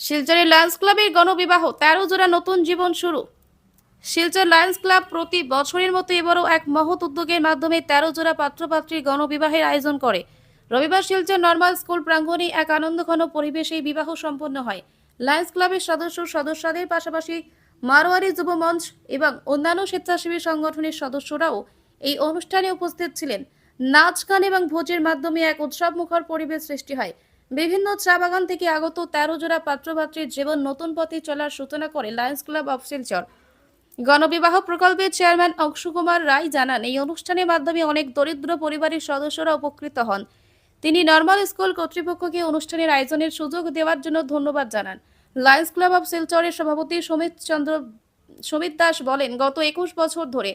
শিলচরের লায়ন্স ক্লাবের গণবিবাহ, তেরো জোড়া নতুন জীবন শুরু। শিলচর লায়ন্স ক্লাব প্রতি বছরের মতো এবারও এক মহৎ উদ্যোগের মাধ্যমে তেরো জোড়া পাত্রপাত্রীর গণবিবাহের আয়োজন করে। রবিবার শিলচর নর্মাল স্কুল প্রাঙ্গণে এক আনন্দঘন পরিবেশে বিবাহ সম্পন্ন হয়। লায়ন্স ক্লাবের সদস্য সদস্যদের পাশাপাশি মারোয়ারি যুব মঞ্চ এবং অন্যান্য স্বেচ্ছাসেবী সংগঠনের সদস্যরাও এই অনুষ্ঠানে উপস্থিত ছিলেন। নাচ, গান এবং ভোজের মাধ্যমে এক উৎসবমুখর পরিবেশ সৃষ্টি হয়। বিভিন্ন চা বাগান থেকে আগত তেরো জোড়া পাত্রপাত্রীর জীবন নতুন পথে চলার সূচনা করে লায়ন্স ক্লাব অফ শিলচর গণবিবাহ প্রকল্পের চেয়ারম্যান অংশু কুমার রায় জানান, এই অনুষ্ঠানের মাধ্যমে অনেক দরিদ্র পরিবারের সদস্যরা উপকৃত হন। তিনি নর্মাল স্কুল কর্তৃপক্ষকে অনুষ্ঠানের আয়োজনের সুযোগ দেওয়ার জন্য ধন্যবাদ জানান। লায়ন্স ক্লাব অফ শিলচরের সভাপতি সমিত চন্দ্র, সমিত দাস বলেন, গত একুশ বছর ধরে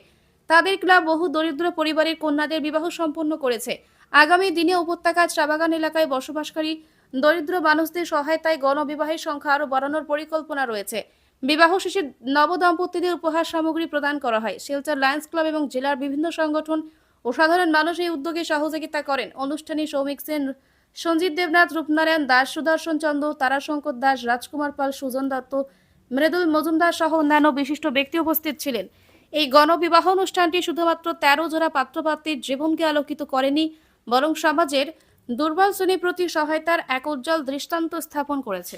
তাদের ক্লাব বহু দরিদ্র পরিবারের কন্যাদের বিবাহ সম্পন্ন করেছে। আগামী দিনে উপত্যকা চাবাগান এলাকায় বসবাসকারী দরিদ্র মানুষদের সহায়তায় গণবিবাহের সংখ্যা আরও বাড়ানোর পরিকল্পনা রয়েছে। বিবাহ শেষে নবদম্পতিদের উপহার সামগ্রী প্রদান করা হয়। শিলচর লায়ন্স ক্লাব এবং জেলার বিভিন্ন সংগঠন ও সাধারণ মানুষ এই উদ্যোগে সহযোগিতা করেন। অনুষ্ঠানে সৌমিক সেন সঞ্জিত দেবনাথ, রূপনারায়ণ দাস, সুদর্শন চন্দ্র তারাশঙ্কর দাস, রাজকুমার পাল, সুজন দত্ত, মৃদুল মজুমদার সহ অন্যান্য বিশিষ্ট ব্যক্তি উপস্থিত ছিলেন। এই গণবিবাহ অনুষ্ঠানটি শুধুমাত্র তেরো জোড়া পাত্রপাত্রীর জীবনকে আলোকিত করেনি বরং সমাজের দুর্বল শ্রেণির প্রতি সহায়তার এক উজ্জ্বল দৃষ্টান্ত স্থাপন করেছে।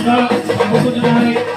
আমরা